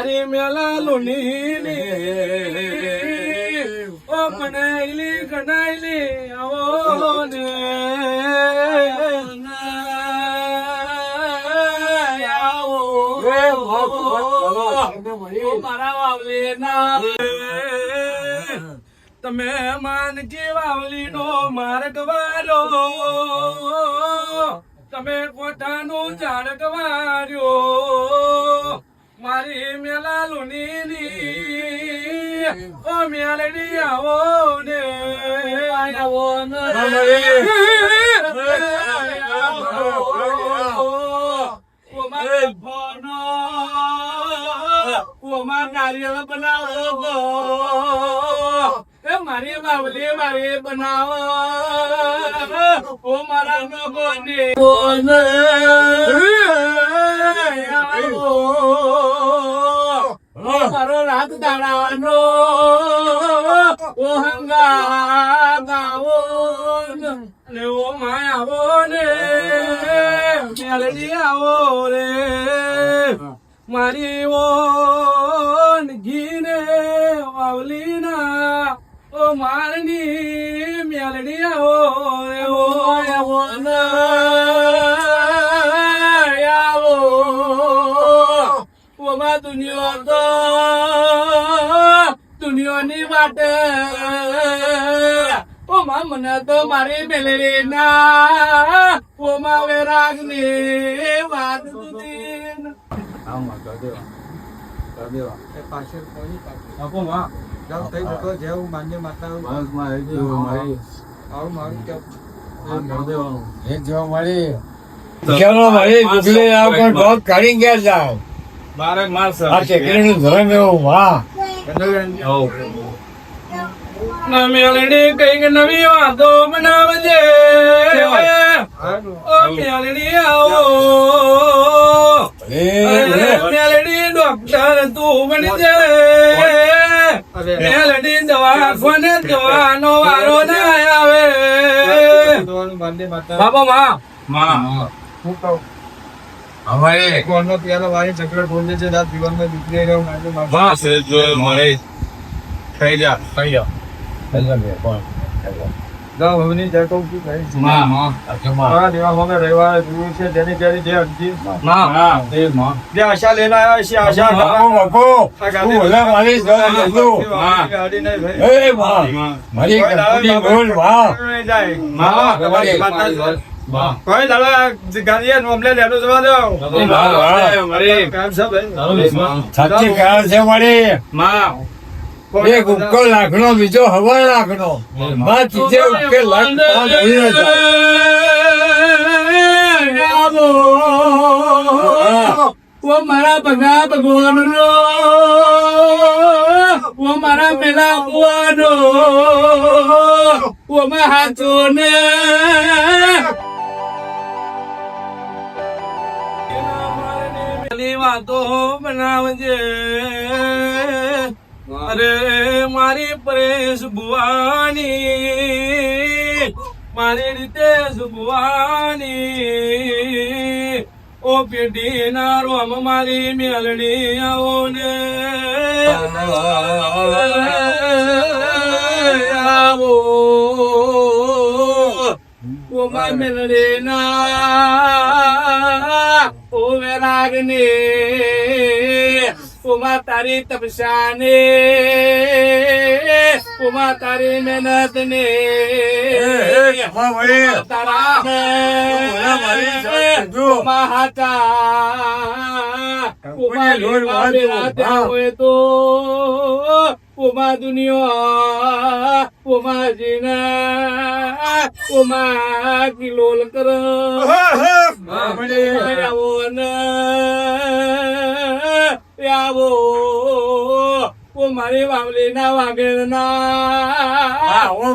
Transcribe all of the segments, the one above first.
મારી મેલા લુની ઓ કનાઈલી કનાઈલી આવો ને. મારા વાવલીના. તમે માનકી વાવલી નો માર્ગ વારો તમે પોતાનું ઝાડ વાર્યો. મારી મેલા લુની ઓ મેલડી આવો ને. આવો નારિયેળ બનાવો એ મારી બાવલી મારી બનાવો. ઓ મારા લોકો ને. રાત દાડાનો ઓ હંગા ગાવો ને ઓ માય આવો ને મેલડી આવો રે મારી ઓ ઘીને વાવલીના, ઓ મારની મેલડી આવો રે ઓ આવો ને દુનિયા તો દુનિયાની ઓ મને તો મારી મેલડી ના ઓમાં વેરાગની વાત સુધી. આમાં ગદેવા ગદેવા એ પાછળ કોઈ આપો માં જાવ કઈ લોકો જેવું માન્ય માતા બસમાં એ જેવું આવું મારું કે એક જો મળી. પણ બહુ કરી ગયા જાય બારે માસ આ ટેકરીનું ધર્મ એવું વાહ. મેલડી કંઈક નવી વાતો બનાવજે ઓ આવો. એ ડોક્ટર તું બનજે. મેલડી દવાખાને જવાનો વારો ના આવે. બાબા માં. હું કહું? અમારે કોનો પ્યારો વાળી ચક્ર બોલે છે રાત જીવનમાં દીકરી રહ્યો માન્ય બસ જો મળે. થઈ જા. થઈ જા. જાવ હવની જય કહું છું માં માં મારા દિમાગમાં રવિવારે જોયું છે જેની જેની જે અરજી માં એ માં જે આશા લઈને આવ્યા છે આશા બાપુ. બાપુ તું ઓલા મારી નહીં ભાઈ એ વાહ. મારી બોલ વાહ. માં તમારી માતા કોઈ દાડા ગાડીએ નોમલે લેડો જવા દો. કામ ભાઈ. સાચી કારણ છે મારી. માં એક ઉકેલ લાખનો બીજો હવા લાખનો માં ચીજે ઉકેલ લાખ. ઓ મારા ભગા ભગવાન નો ઓ મારા મેલા ભગવાનો ઓ મારા હાથો ને વાતો બનાવજે. અરે મારી પરેશ ભુવાની, મારી રીતે ભુવાની. ઓ પેઢી ના રોમ મારી મેલડી આવો. ને આવો ઓ મા મેલડી ના ઓ વેરાગને ઉમા તારી તપસાને ને ઉમા તારી મહેનત ને. તારા હાચા ઉમા હા. હોય તો ઉમા દુનિયા ઉમા જીના ઉમા કિલોલ કર આવો ને આવો. ઓ મારી વાવલી ના વાગેર ના. ઓ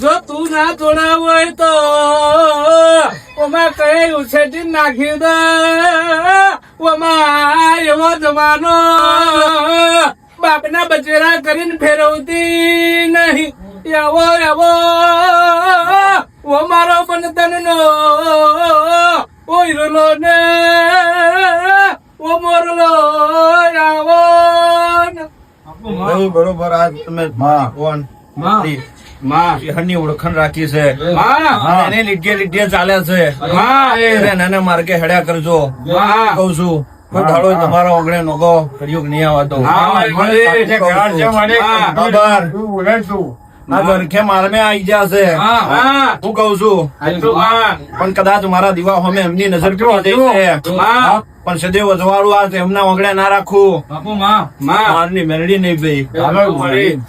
જો તું ના જોડાવ હોય તો ઓમાં કઈ ઉછેટી નાખી દે. ઓમાં એવો જવાનો બાપના બચેરા કરીને ફેરવતી નહીં. એવો એવો. ઓ મારો બંધન નો ઓ ઈરલો ને. ઓ મોરલો આવો. નહીં, બરોબર આ તમે કોણમાં. હરની ઓળખાણ રાખી છે. એને લીટીએ લીટીએ ચાલે છે. નાના માર્ગે હેડ્યા કરજો. માં. છું કોઈ દાડો ઓગણે નોકો કર્યું નહીં આવતો હા, ઘર છે, મને હા, બરાબર. તું બોલે તું. આ ગરખે મારમે આવી ગયા છે. હા હા. હું. કહું છું. પણ કદાચ મારા દીવા હોમે એમની નજર પડી જાય છે. પણ સદૈવ અજવાળું આ એમના ઓગણે ના રાખવું. બાપુ માં. મારની મેરડી નહીં ભાઈ.